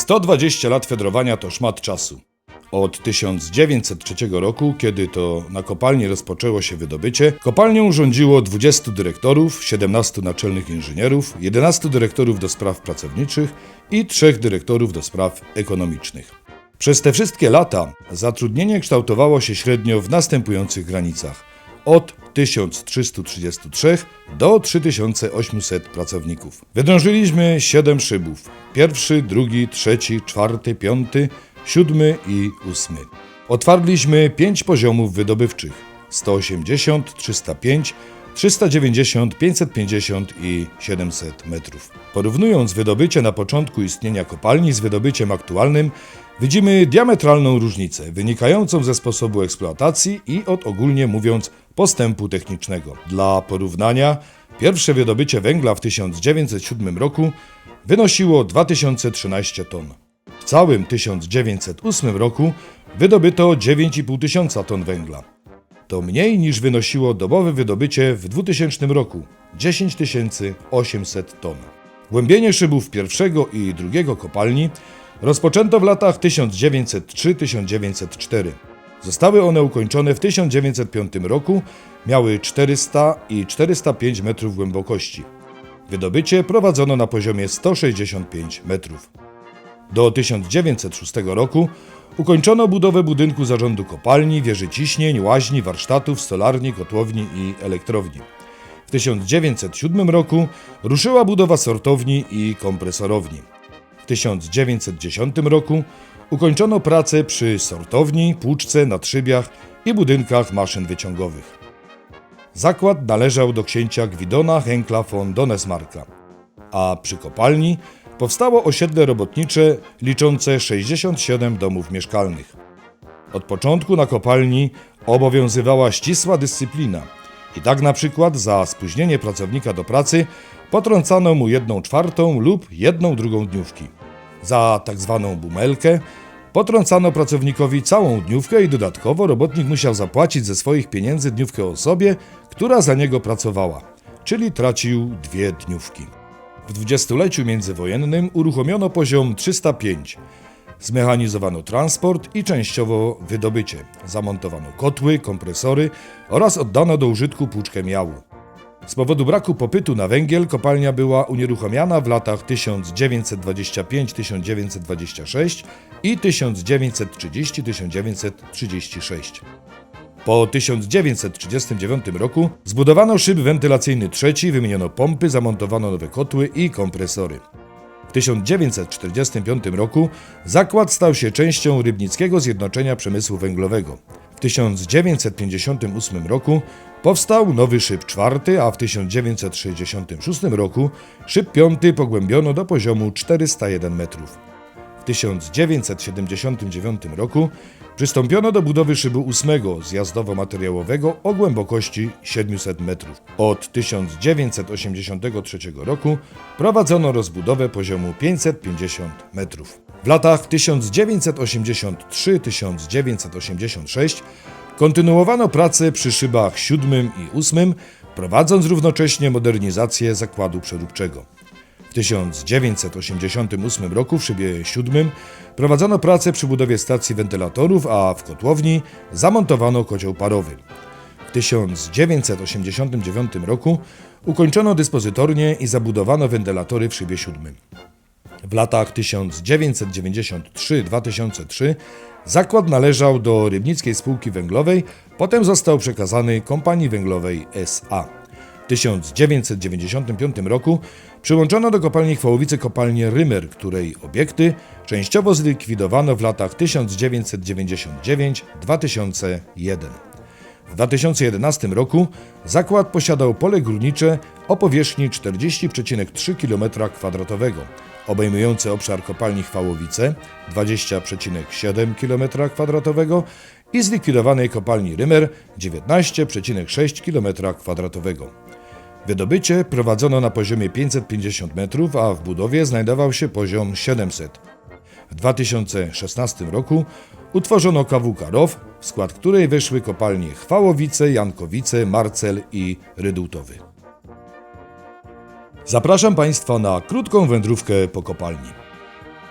120 lat fedrowania to szmat czasu. Od 1903 roku, kiedy to na kopalni rozpoczęło się wydobycie, kopalnią rządziło 20 dyrektorów, 17 naczelnych inżynierów, 11 dyrektorów do spraw pracowniczych i 3 dyrektorów do spraw ekonomicznych. Przez te wszystkie lata zatrudnienie kształtowało się średnio w następujących granicach: od 1333 do 3800 pracowników. Wydrążyliśmy 7 szybów: pierwszy, drugi, trzeci, czwarty, piąty, siódmy i ósmy. Otwarliśmy 5 poziomów wydobywczych: 180, 305, 390, 550 i 700 metrów. Porównując wydobycie na początku istnienia kopalni z wydobyciem aktualnym, widzimy diametralną różnicę wynikającą ze sposobu eksploatacji i od ogólnie mówiąc postępu technicznego. Dla porównania, pierwsze wydobycie węgla w 1907 roku wynosiło 2013 ton. W całym 1908 roku wydobyto 9,5 tysiąca ton węgla. To mniej niż wynosiło dobowe wydobycie w 2000 roku 10 800 ton. Głębienie szybów pierwszego i drugiego kopalni rozpoczęto w latach 1903-1904. Zostały one ukończone w 1905 roku, miały 400 i 405 metrów głębokości. Wydobycie prowadzono na poziomie 165 metrów. Do 1906 roku ukończono budowę budynku zarządu kopalni, wieży ciśnień, łaźni, warsztatów, stolarni, kotłowni i elektrowni. W 1907 roku ruszyła budowa sortowni i kompresorowni. W 1910 roku ukończono pracę przy sortowni, płuczce, nadszybiach i budynkach maszyn wyciągowych. Zakład należał do księcia Gwidona Henkla von Donesmarka, a przy kopalni powstało osiedle robotnicze liczące 67 domów mieszkalnych. Od początku na kopalni obowiązywała ścisła dyscyplina i tak na przykład za spóźnienie pracownika do pracy potrącano mu jedną czwartą lub jedną drugą dniówki. Za tak zwaną bumelkę potrącano pracownikowi całą dniówkę i dodatkowo robotnik musiał zapłacić ze swoich pieniędzy dniówkę osobie, która za niego pracowała, czyli tracił dwie dniówki. W dwudziestoleciu międzywojennym uruchomiono poziom 305. Zmechanizowano transport i częściowo wydobycie. Zamontowano kotły, kompresory oraz oddano do użytku płuczkę miału. Z powodu braku popytu na węgiel kopalnia była unieruchamiana w latach 1935-1926 i 1930-1936. Po 1939 roku zbudowano szyb wentylacyjny trzeci, wymieniono pompy, zamontowano nowe kotły i kompresory. W 1945 roku zakład stał się częścią Rybnickiego Zjednoczenia Przemysłu Węglowego. W 1958 roku powstał nowy szyb czwarty, a w 1966 roku szyb piąty pogłębiono do poziomu 401 metrów. W 1979 roku przystąpiono do budowy szybu ósmego zjazdowo-materiałowego o głębokości 700 metrów. Od 1983 roku prowadzono rozbudowę poziomu 550 metrów. W latach 1983-1986 kontynuowano pracę przy szybach siódmym i ósmym, prowadząc równocześnie modernizację zakładu przeróbczego. W 1988 roku w szybie siódmym prowadzono pracę przy budowie stacji wentylatorów, a w kotłowni zamontowano kocioł parowy. W 1989 roku ukończono dyspozytornię i zabudowano wentylatory w szybie siódmym. W latach 1993-2003 zakład należał do Rybnickiej Spółki Węglowej, potem został przekazany Kompanii Węglowej SA. W 1995 roku przyłączono do kopalni Chwałowice kopalnię Rymer, której obiekty częściowo zlikwidowano w latach 1999-2001. W 2011 roku zakład posiadał pole górnicze o powierzchni 40,3 km2, obejmujące obszar kopalni Chwałowice 20,7 km2 i zlikwidowanej kopalni Rymer 19,6 km2. Wydobycie prowadzono na poziomie 550 metrów, a w budowie znajdował się poziom 700. W 2016 roku utworzono KWK ROW, w skład której weszły kopalnie Chwałowice, Jankowice, Marcel i Rydutowy. Zapraszam Państwa na krótką wędrówkę po kopalni.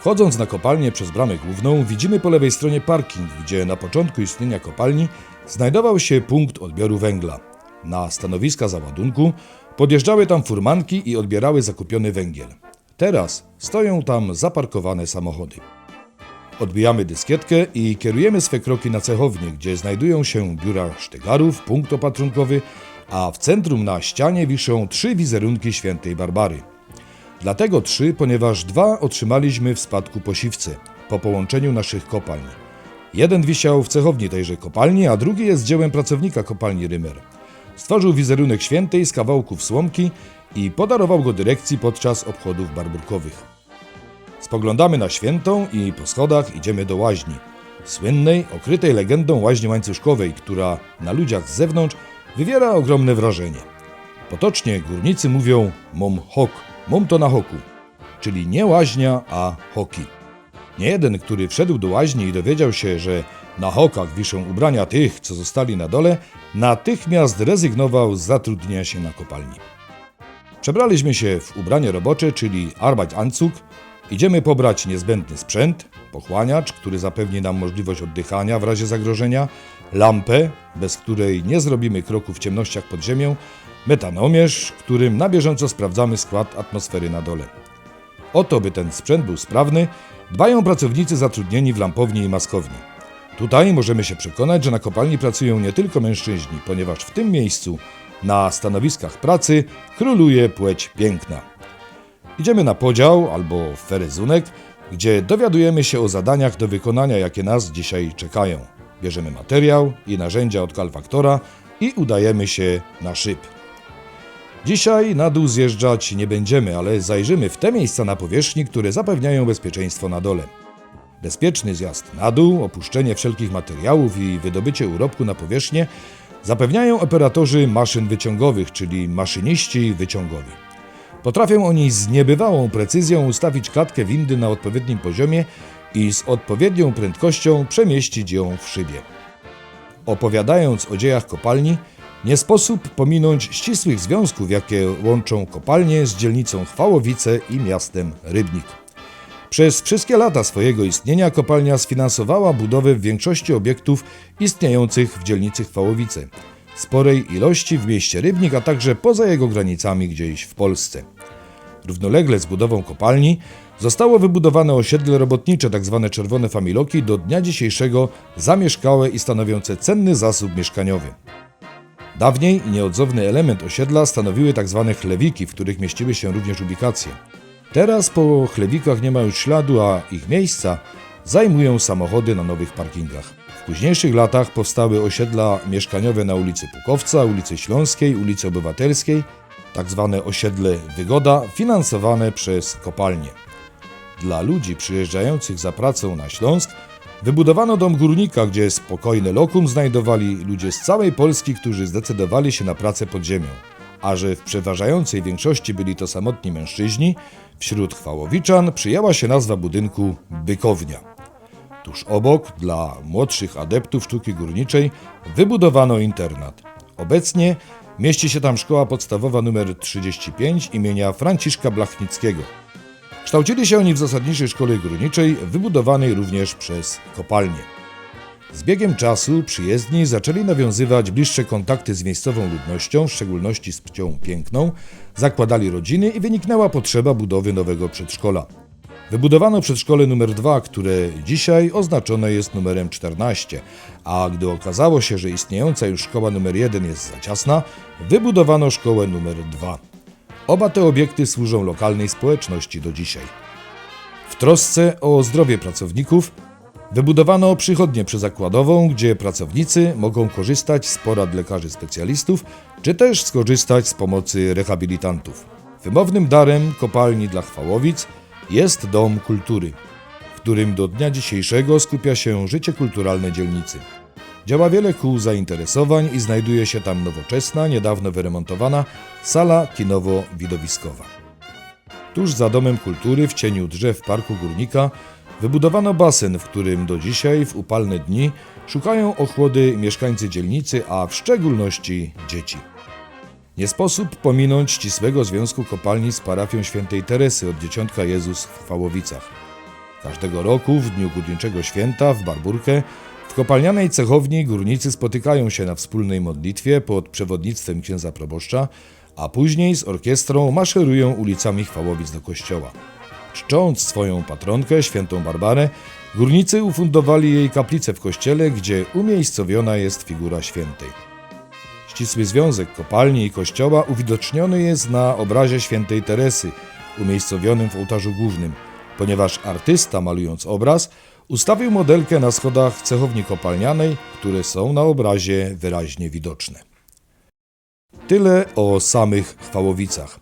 Wchodząc na kopalnię przez bramę główną, widzimy po lewej stronie parking, gdzie na początku istnienia kopalni znajdował się punkt odbioru węgla. Na stanowiska załadunku podjeżdżały tam furmanki i odbierały zakupiony węgiel. Teraz stoją tam zaparkowane samochody. Odbijamy dyskietkę i kierujemy swe kroki na cechownię, gdzie znajdują się biura sztygarów, punkt opatrunkowy, a w centrum na ścianie wiszą trzy wizerunki świętej Barbary. Dlatego trzy, ponieważ dwa otrzymaliśmy w spadku po siwce, po połączeniu naszych kopalń. Jeden wisiał w cechowni tejże kopalni, a drugi jest dziełem pracownika kopalni Rymer. Stworzył wizerunek świętej z kawałków słomki i podarował go dyrekcji podczas obchodów barburkowych. Spoglądamy na świętą i po schodach idziemy do łaźni. Słynnej, okrytej legendą łaźni łańcuszkowej, która na ludziach z zewnątrz wywiera ogromne wrażenie. Potocznie górnicy mówią mom hok, mom to na hoku, czyli nie łaźnia, a hoki. Nie jeden, który wszedł do łaźni i dowiedział się, że na hokach wiszą ubrania tych, co zostali na dole, natychmiast rezygnował z zatrudnienia się na kopalni. Przebraliśmy się w ubranie robocze, czyli Arbeitsanzug. Idziemy pobrać niezbędny sprzęt, pochłaniacz, który zapewni nam możliwość oddychania w razie zagrożenia, lampę, bez której nie zrobimy kroku w ciemnościach pod ziemią, metanomierz, którym na bieżąco sprawdzamy skład atmosfery na dole. O to, by ten sprzęt był sprawny, dbają pracownicy zatrudnieni w lampowni i maskowni. Tutaj możemy się przekonać, że na kopalni pracują nie tylko mężczyźni, ponieważ w tym miejscu, na stanowiskach pracy, króluje płeć piękna. Idziemy na podział albo feryzunek, gdzie dowiadujemy się o zadaniach do wykonania, jakie nas dzisiaj czekają. Bierzemy materiał i narzędzia od kalfaktora i udajemy się na szyb. Dzisiaj na dół zjeżdżać nie będziemy, ale zajrzymy w te miejsca na powierzchni, które zapewniają bezpieczeństwo na dole. Bezpieczny zjazd na dół, opuszczenie wszelkich materiałów i wydobycie urobku na powierzchnię zapewniają operatorzy maszyn wyciągowych, czyli maszyniści wyciągowi. Potrafią oni z niebywałą precyzją ustawić klatkę windy na odpowiednim poziomie i z odpowiednią prędkością przemieścić ją w szybie. Opowiadając o dziejach kopalni, nie sposób pominąć ścisłych związków, jakie łączą kopalnię z dzielnicą Chwałowice i miastem Rybnik. Przez wszystkie lata swojego istnienia kopalnia sfinansowała budowę większości obiektów istniejących w dzielnicy Chwałowice, sporej ilości w mieście Rybnik, a także poza jego granicami gdzieś w Polsce. Równolegle z budową kopalni zostało wybudowane osiedle robotnicze, tzw. czerwone familoki, do dnia dzisiejszego zamieszkałe i stanowiące cenny zasób mieszkaniowy. Dawniej nieodzowny element osiedla stanowiły tzw. chlewiki, w których mieściły się również ubikacje. Teraz po chlewikach nie ma już śladu, a ich miejsca zajmują samochody na nowych parkingach. W późniejszych latach powstały osiedla mieszkaniowe na ulicy Pukowca, ulicy Śląskiej, ulicy Obywatelskiej, tak zwane osiedle Wygoda, finansowane przez kopalnie. Dla ludzi przyjeżdżających za pracą na Śląsk wybudowano dom górnika, gdzie spokojne lokum znajdowali ludzie z całej Polski, którzy zdecydowali się na pracę pod ziemią. A że w przeważającej większości byli to samotni mężczyźni, wśród chwałowiczan przyjęła się nazwa budynku Bykownia. Tuż obok, dla młodszych adeptów sztuki górniczej, wybudowano internat. Obecnie mieści się tam szkoła podstawowa nr 35 imienia Franciszka Blachnickiego. Kształcili się oni w zasadniczej szkole górniczej, wybudowanej również przez kopalnię. Z biegiem czasu przyjezdni zaczęli nawiązywać bliższe kontakty z miejscową ludnością, w szczególności z pcią piękną, zakładali rodziny i wyniknęła potrzeba budowy nowego przedszkola. Wybudowano przedszkole numer 2, które dzisiaj oznaczone jest numerem 14, a gdy okazało się, że istniejąca już szkoła numer 1 jest za ciasna, wybudowano szkołę numer 2. Oba te obiekty służą lokalnej społeczności do dzisiaj. W trosce o zdrowie pracowników wybudowano przychodnię przyzakładową, gdzie pracownicy mogą korzystać z porad lekarzy specjalistów, czy też skorzystać z pomocy rehabilitantów. Wymownym darem kopalni dla Chwałowic jest Dom Kultury, w którym do dnia dzisiejszego skupia się życie kulturalne dzielnicy. Działa wiele kół zainteresowań i znajduje się tam nowoczesna, niedawno wyremontowana sala kinowo-widowiskowa. Tuż za Domem Kultury w cieniu drzew Parku Górnika wybudowano basen, w którym do dzisiaj w upalne dni szukają ochłody mieszkańcy dzielnicy, a w szczególności dzieci. Nie sposób pominąć ścisłego związku kopalni z parafią świętej Teresy od Dzieciątka Jezus w Chwałowicach. Każdego roku w dniu górniczego święta w Barburkę w kopalnianej cechowni górnicy spotykają się na wspólnej modlitwie pod przewodnictwem księdza proboszcza, a później z orkiestrą maszerują ulicami Chwałowic do kościoła. Czcząc swoją patronkę, świętą Barbarę, górnicy ufundowali jej kaplicę w kościele, gdzie umiejscowiona jest figura świętej. Ścisły związek kopalni i kościoła uwidoczniony jest na obrazie świętej Teresy, umiejscowionym w ołtarzu głównym, ponieważ artysta malując obraz ustawił modelkę na schodach cechowni kopalnianej, które są na obrazie wyraźnie widoczne. Tyle o samych Chwałowicach.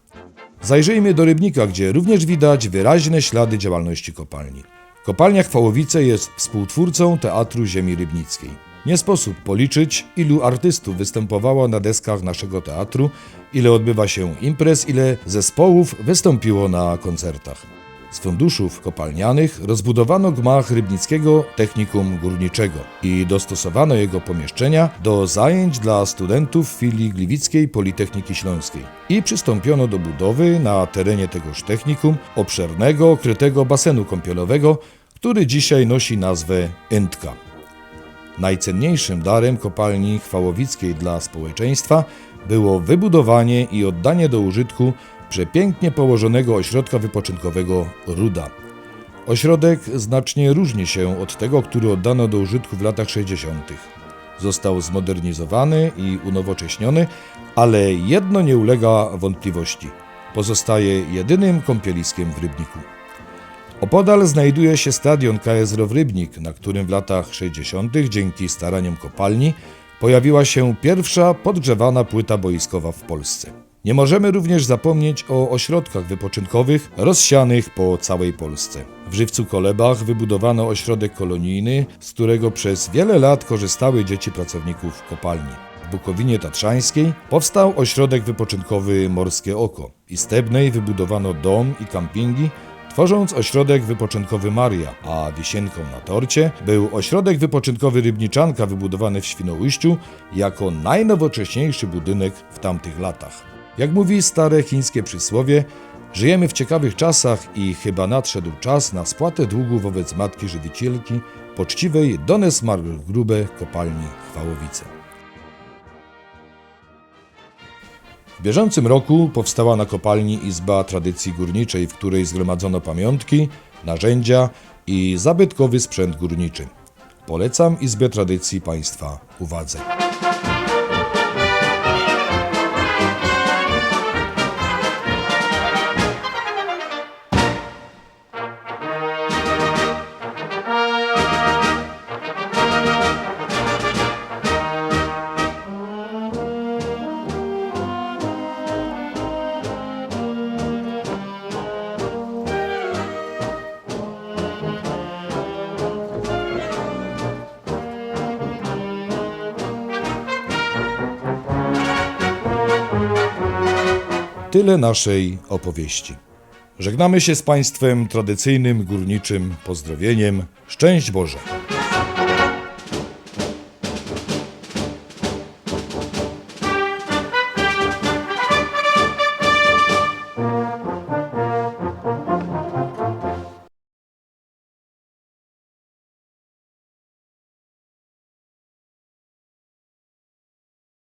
Zajrzyjmy do Rybnika, gdzie również widać wyraźne ślady działalności kopalni. Kopalnia Chwałowice jest współtwórcą Teatru Ziemi Rybnickiej. Nie sposób policzyć, ilu artystów występowało na deskach naszego teatru, ile odbywa się imprez, ile zespołów wystąpiło na koncertach. Z funduszów kopalnianych rozbudowano gmach Rybnickiego Technikum Górniczego i dostosowano jego pomieszczenia do zajęć dla studentów filii Gliwickiej Politechniki Śląskiej. I przystąpiono do budowy na terenie tegoż technikum obszernego, krytego basenu kąpielowego, który dzisiaj nosi nazwę Entka. Najcenniejszym darem kopalni chwałowickiej dla społeczeństwa było wybudowanie i oddanie do użytku przepięknie położonego ośrodka wypoczynkowego Ruda. Ośrodek znacznie różni się od tego, który oddano do użytku w latach 60. Został zmodernizowany i unowocześniony, ale jedno nie ulega wątpliwości. Pozostaje jedynym kąpieliskiem w Rybniku. Opodal znajduje się stadion KS Rybnik, na którym w latach 60. dzięki staraniom kopalni pojawiła się pierwsza podgrzewana płyta boiskowa w Polsce. Nie możemy również zapomnieć o ośrodkach wypoczynkowych rozsianych po całej Polsce. W Żywcu Kolebach wybudowano ośrodek kolonijny, z którego przez wiele lat korzystały dzieci pracowników kopalni. W Bukowinie Tatrzańskiej powstał ośrodek wypoczynkowy Morskie Oko. I Stebnej wybudowano dom i kampingi, tworząc ośrodek wypoczynkowy Maria, a wisienką na torcie był ośrodek wypoczynkowy Rybniczanka wybudowany w Świnoujściu jako najnowocześniejszy budynek w tamtych latach. Jak mówi stare chińskie przysłowie, żyjemy w ciekawych czasach i chyba nadszedł czas na spłatę długu wobec matki żywicielki, poczciwej Dones Grube kopalni Chwałowice. W bieżącym roku powstała na kopalni Izba Tradycji Górniczej, w której zgromadzono pamiątki, narzędzia i zabytkowy sprzęt górniczy. Polecam Izbę Tradycji Państwa uwadze. Tyle naszej opowieści. Żegnamy się z Państwem tradycyjnym górniczym pozdrowieniem. Szczęść Boże!